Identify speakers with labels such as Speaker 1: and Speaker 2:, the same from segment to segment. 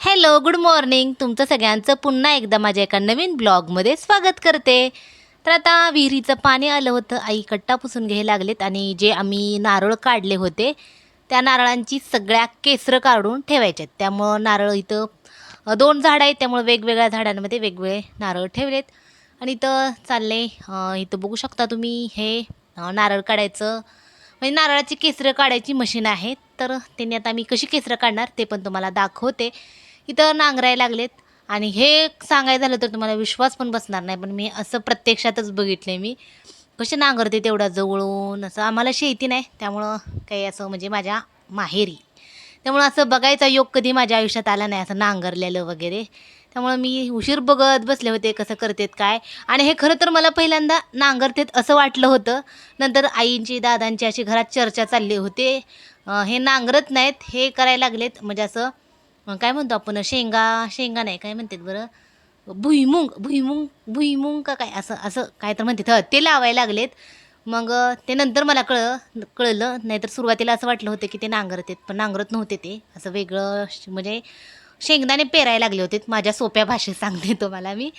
Speaker 1: Hello good morning. तुमचं सगळ्यांचं पुन्हा एकदा माझ्या एका नवीन ब्लॉगमध्ये स्वागत करते. तर आता विहिरीचं पाणी आलं होतं. आई कट्टा पुसून घ्यायला लागलेत आणि जे आम्ही नारळ काढले होते त्या नारळांची सगळ्या केसरं काढून ठेवायच्यात. त्यामुळं नारळ इथं दोन झाडं आहेत. त्यामुळं वेगवेगळ्या झाडांमध्ये वेगवेगळे नारळ ठेवलेत. आणि इथं चालले इथं बघू शकता तुम्ही हे नारळ काढायचं. म्हणजे नारळाची केसरं काढायची मशीन आहे. तर त्यांनी आता मी कशी केसरं काढणार ते पण तुम्हाला दाखवते. इथं नांगरायला लागलेत. आणि हे सांगायचं झालं तर तुम्हाला विश्वास पण बसणार नाही पण मी असं प्रत्यक्षातच बघितलं मी. कसे नांगरते तेवढा जवळून असं आम्हाला शेती नाही त्यामुळं काही असं म्हणजे माझ्या माहेरी. त्यामुळं असं बघायचा योग कधी माझ्या आयुष्यात आला नाही असं नांगरलेलं वगैरे. त्यामुळं मी उशीर बघत बसले होते कसं करतेत काय. आणि हे खरं तर मला पहिल्यांदा नांगरतेत असं वाटलं होतं. नंतर आईंची दादांची अशी घरात चर्चा चालली होते. हे नांगरत नाहीत हे करायला लागलेत. म्हणजे असं काय म्हणतो आपण शेंगा शेंगा नाही काय म्हणतात बरं? भुईमुंग भुईमुंग भुईमुंग का काय? असं असं काय तर म्हणतात. हं, ते लावायला लागलेत. मग ते नंतर मला कळ कळलं नाहीतर सुरुवातीला असं वाटलं होतं की ते नांगरत आहेत पण नांगरत नव्हते ते. असं वेगळं म्हणजे शेंगदाणे पेरायला लागले होते माझ्या सोप्या भाषेत सांगते तुम्हाला मी.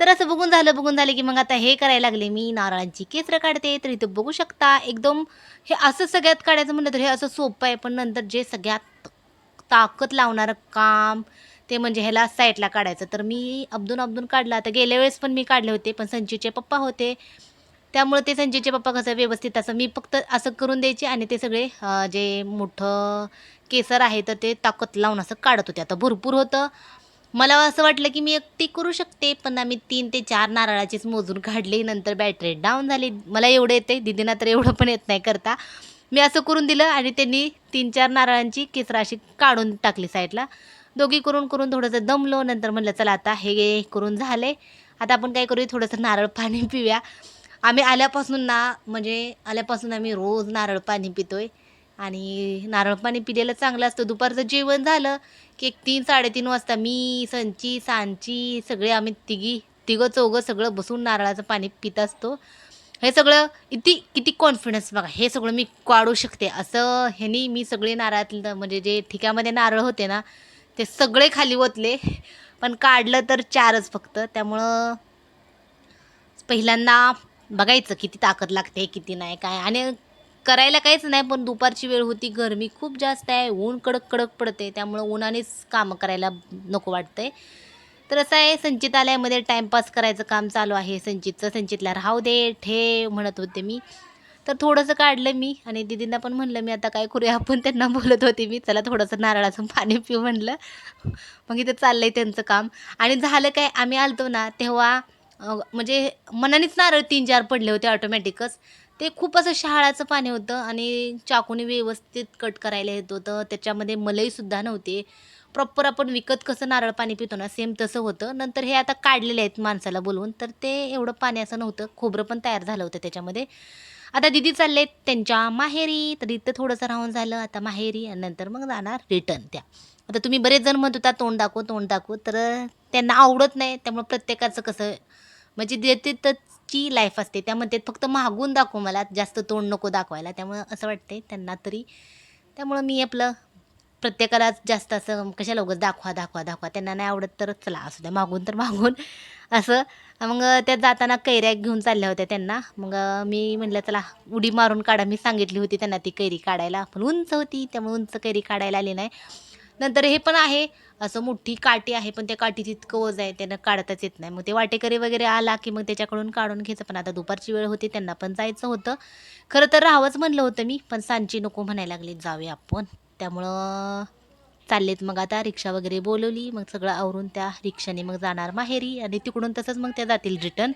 Speaker 1: तर असं बघून झालं बघून झालं की मग आता हे करायला लागले. मी नारळांची केसरं काढते तर इथं बघू शकता. एकदम हे असं सगळ्यात काढायचं म्हणलं तर हे असं सोपं आहे. पण नंतर जे सगळ्यात ताकद लावणारं काम ते म्हणजे ह्याला साईडला काढायचं. तर मी अब्दून अब्दून काढला. आता गेल्या वेळेस पण मी काढले होते पण संजीचे पप्पा होते. त्यामुळे ते संजीचे पप्पा कसं व्यवस्थित असं मी फक्त असं करून द्यायचे आणि ते सगळे जे मोठं केसर आहे तर ते ताकद लावून असं काढत होते. आता भरपूर होतं. मला असं वाटलं की मी एकटी करू शकते पण आम्ही तीन ते चार नारळाचीच मोजून काढले नंतर बॅटरी डाऊन झाली. मला एवढं येते दिदींना तर एवढं पण येत नाही करता. मी असं करून दिलं आणि त्यांनी तीन चार नारळांची केसरं अशी काढून टाकली साईडला. दोघी करून करून थोडंसं दमलो नंतर म्हणलं चला आता हे करून झाले. आता आपण काय करूया थोडंसं नारळ पाणी पिऊया. आम्ही आल्यापासून ना म्हणजे आल्यापासून आम्ही रोज नारळ पाणी पितोय. आणि नारळ पाणी पिलेलं चांगलं असतं. दुपारचं जेवण झालं की एक तीन साडेतीन वाजता मी संची सांची सगळे आम्ही तिघी तिघं चौघं सगळं बसून नारळाचं पाणी पित असतो. हे सगळं किती किती कॉन्फिडन्स बघा हे सगळं मी काढू शकते. असं ह्यानी मी सगळे नारळातलं म्हणजे जे ठिकामध्ये नारळ होते ना ते सगळे खाली ओतले. पण काढलं तर चारच फक्त. त्यामुळं पहिल्यांदा बघायचं किती ताकद लागते किती नाही काय. आणि करायला काहीच नाही पण दुपारची वेळ होती. गरमी खूप जास्त आहे ऊन कडक कडक पडते त्यामुळं उन्हानेच कामं करायला नको वाटतंय. तर असं आहे संचित आलयामध्ये टाईमपास करायचं काम चालू आहे. संचितचं संचितला राहू दे ठे म्हणत होते मी. तर थोडंसं काढलं मी आणि दिदींना पण म्हणलं मी आता काय करूया? आपण त्यांना बोलत होते मी चला थोडंसं नारळाचं पाणी पिऊ म्हणलं. मग इथं चाललंय त्यांचं काम. आणि झालं काय आम्ही आलतो ना तेव्हा म्हणजे मनानेच नारळ तीन चार पडले होते ऑटोमॅटिकच ते खूप असं शहाळाचं पाणी होतं आणि चाकूने व्यवस्थित कट करायला येत होतं. त्याच्यामध्ये मलईसुद्धा नव्हते. प्रॉपर आपण विकत कसं नारळ पाणी पितो ना सेम तसं होतं. नंतर हे आता काढलेले आहेत माणसाला बोलवून. तर ते एवढं पाणी असं नव्हतं. खोबरं पण तयार झालं होतं त्याच्यामध्ये. आता दिदी चालले त्यांच्या माहेरी. तर इथं थोडंसं राहून झालं. आता माहेरी आणि नंतर मग जाणार रिटर्न त्या. आता तुम्ही बरेच जण म्हणत होता तोंड दाखव तोंड दाखव. तर त्यांना आवडत नाही. त्यामुळे प्रत्येकाचं कसं म्हणजे देते ची लाईफ असते त्यामध्ये फक्त मागून दाखव मला जास्त तोंड नको दाखवायला. त्यामुळं असं वाटते त्यांना तरी. त्यामुळं मी आपलं प्रत्येकाला जास्त असं कशाला उगाच दाखवा दाखवा दाखवा. त्यांना नाही आवडत तर चला असू द्या मागून तर मागून. असं. मग त्या जाताना कैऱ्या घेऊन चालल्या होत्या त्यांना. मग मी म्हटलं चला उडी मारून काढा. मी सांगितली होती त्यांना ती कैरी काढायला. पण उंच होती त्यामुळे उंच कैरी काढायला आली नाही. नंतर हे पण आहे. असं मोठी काठी आहे पण त्या काठीत इतकं वज आहे त्यानं काढताच येत नाही. मग ते वाटेकरी वगैरे आला की मग त्याच्याकडून काढून घ्यायचं. पण आता दुपारची वेळ होती त्यांना पण जायचं होतं. खरं तर राहावंच म्हणलं होतं मी पण सांची नको म्हणायला लागले जाऊया आपण. त्यामुळं चाललेत मग आता रिक्षा वगैरे बोलवली. मग सगळं आवरून त्या रिक्षाने मग जाणार माहेरी आणि तिकडून तसंच मग त्या जातील रिटर्न.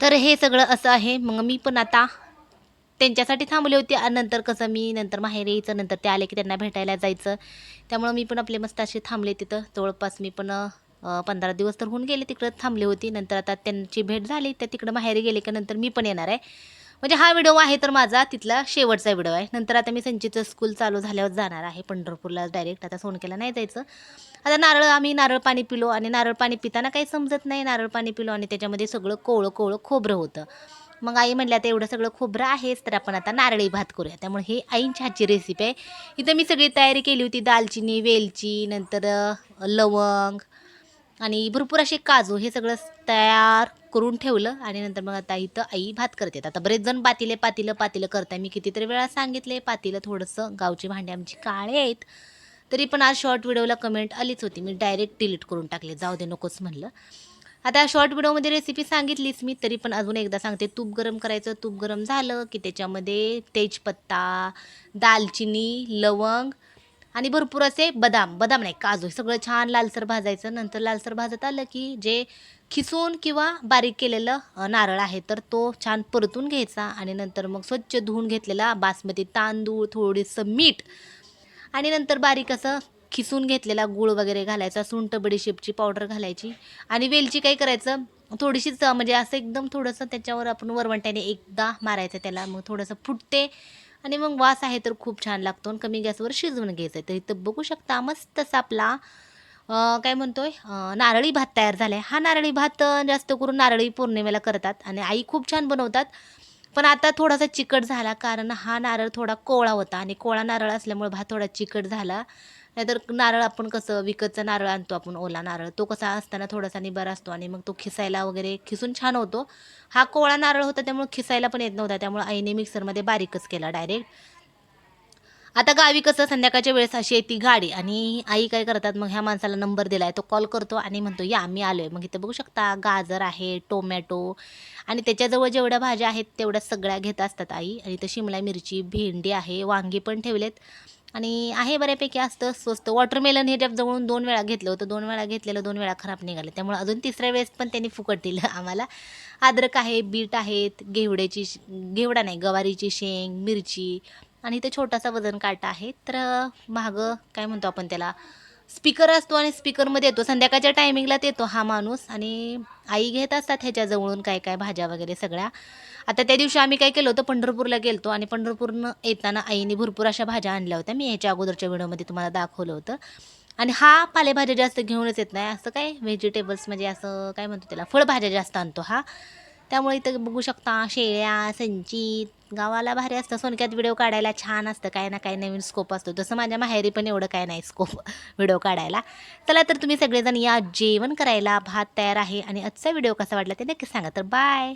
Speaker 1: तर हे सगळं असं आहे. मग मी पण आता त्यांच्यासाठी थांबली होती. आणि नंतर कसं मी नंतर माहेर यायचं नंतर ते आले की त्यांना भेटायला जायचं. त्यामुळं मी पण आपले मस्त असे थांबले तिथं. जवळपास मी पण पंधरा दिवस तर होऊन गेले तिकडं थांबले होती. नंतर आता त्यांची भेट झाली. त्या तिकडं माहेरी गेले की नंतर मी पण येणार आहे. म्हणजे हा व्हिडिओ आहे तर माझा तिथला शेवटचा व्हिडिओ आहे. नंतर आता मी संचितचं स्कूल चालू झाल्यावर जाणार आहे पंढरपूरला डायरेक्ट आता सोनकेला नाही जायचं. आता नारळ आम्ही नारळ पाणी पिलो. आणि नारळ पाणी पिताना काही समजत नाही. नारळ पाणी पिलो आणि त्याच्यामध्ये सगळं कोवळं कोवळं खोबरं होतं. मग आई म्हणल्या आता एवढं सगळं खोबरं आहेच तर आपण आता नारळी भात करूया. त्यामुळे हे आईंच्या हातची रेसिपी आहे. इथं मी सगळी तयारी केली होती दालचिनी वेलची नंतर लवंग आणि भरपूर असे काजू हे सगळं तयार करून ठेवलं आणि नंतर मग आता इथं आई भात करते. आता बरेच जण पातीले पातीलं पातीलं करताय. मी कितीतरी वेळा सांगितले पातीलं थोडंसं गावची भांडी आमची काळे आहेत. तरी पण आज शॉर्ट व्हिडिओला कमेंट आलीच होती. मी डायरेक्ट डिलीट करून टाकले. जाऊ दे नकोच म्हणलं. आता शॉर्ट व्हिडिओमध्ये रेसिपी सांगितलीच मी तरी पण अजून एकदा सांगते. तूप गरम करायचं. तूप गरम झालं की त्याच्यामध्ये तेजपत्ता दालचिनी लवंग आणि भरपूर असे बदाम. बदाम नाही काजू. सगळं छान लालसर भाजायचं. नंतर लालसर भाजत आलं की जे खिसून किंवा बारीक केलेलं नारळ आहे तर तो छान परतून घ्यायचा आणि नंतर मग स्वच्छ धुवून घेतलेला बासमती तांदूळ थोडंसं मीठ आणि नंतर बारीक असं खिसून घेतलेला गूळ वगैरे घालायचा सुंठ बडीशेपची पावडर घालायची आणि वेलची काय करायचं थोडीशीच म्हणजे असं एकदम थोडंसं त्याच्यावर आपण वरवंट्याने एकदा मारायचं त्याला मग थोडंसं फुटते आणि मग वास आहे तर खूप छान लागतो आणि कमी गॅसवर शिजवून घ्यायचं. आहे तर इथं बघू शकता मस्त असा आपला काय म्हणतोय आहे नारळी भात तयार झाला आहे हा नारळी भात जास्त करून नारळी पौर्णिमेला करतात आणि आई खूप छान बनवतात. पण आता थोडासा चिकट झाला कारण हा नारळ थोडा कोवळा होता आणि कोवळा नारळ असल्यामुळे भात थोडा चिकट झाला. नाहीतर नारळ आपण कसं विकतचा नारळ आणतो आपण ओला नारळ. तो कसा असताना थोडासा निबार असतो आणि मग तो खिसायला वगैरे खिसून छान होतो. हा कोवळा नारळ होता त्यामुळे खिसायला पण येत नव्हता त्यामुळे आईने मिक्सरमध्ये बारीकच केला डायरेक्ट. आता गावी कसं संध्याकाळच्या वेळेस अशी येते गाडी आणि आई काय करतात मग ह्या माणसाला नंबर दिला आहे तो कॉल करतो आणि म्हणतो या मी आलो आहे मग इथं बघू शकता गाजर आहे टोमॅटो आणि त्याच्याजवळ जेवढ्या भाज्या आहेत तेवढ्या सगळ्या घेत असतात आई. आणि इथं शिमला मिरची भेंडी आहे वांगी पण ठेवलेत. आणि आहे बऱ्यापैकी असतं स्वस्त. वॉटरमेलन हे जवळून दोन वेळा घेतलं होतं दोन वेळा घेतलेलं दोन वेळा खराब निघालं. त्यामुळे अजून तिसऱ्या वेळेस पण त्यांनी फुकट दिलं आम्हाला. अद्रक आहे बीट आहेत घेवड्याची श- घेवडा नाही गवारीची शेंग मिरची आणि इथे छोटासा वजन काटा आहे. तर मागं काय म्हणतो आपण त्याला? स्पीकर असतो आणि स्पीकरमध्ये येतो. संध्याकाळच्या टायमिंगलाच येतो हा माणूस आणि आई घेत असतात ह्याच्याजवळून काय काय भाज्या वगैरे सगळ्या. आता त्या दिवशी आम्ही काय केलं होतं पंढरपूरला गेलतो आणि पंढरपूरनं येताना आईने भरपूर अशा भाज्या आणल्या होत्या. मी ह्याच्या अगोदरच्या व्हिडिओमध्ये तुम्हाला दाखवलं होतं. आणि हा पालेभाज्या जास्त घेऊनच येत नाही. असं काय व्हेजिटेबल्स म्हणजे असं काय म्हणतो त्याला फळभाज्या जास्त आणतो हा. त्यामुळे इथं बघू शकता शेळ्या संचित गावाला भारी असतं. सोनक्यात व्हिडिओ काढायला छान असतं. काय ना काय नवीन स्कोप असतो. तसं माझ्या माहेरी पण एवढं काय नाही स्कोप व्हिडिओ काढायला. चला तर तुम्ही सगळेजण या जेवण करायला भात तयार आहे आणि आजचा व्हिडिओ कसा वाटला ते नक्की सांगा. तर बाय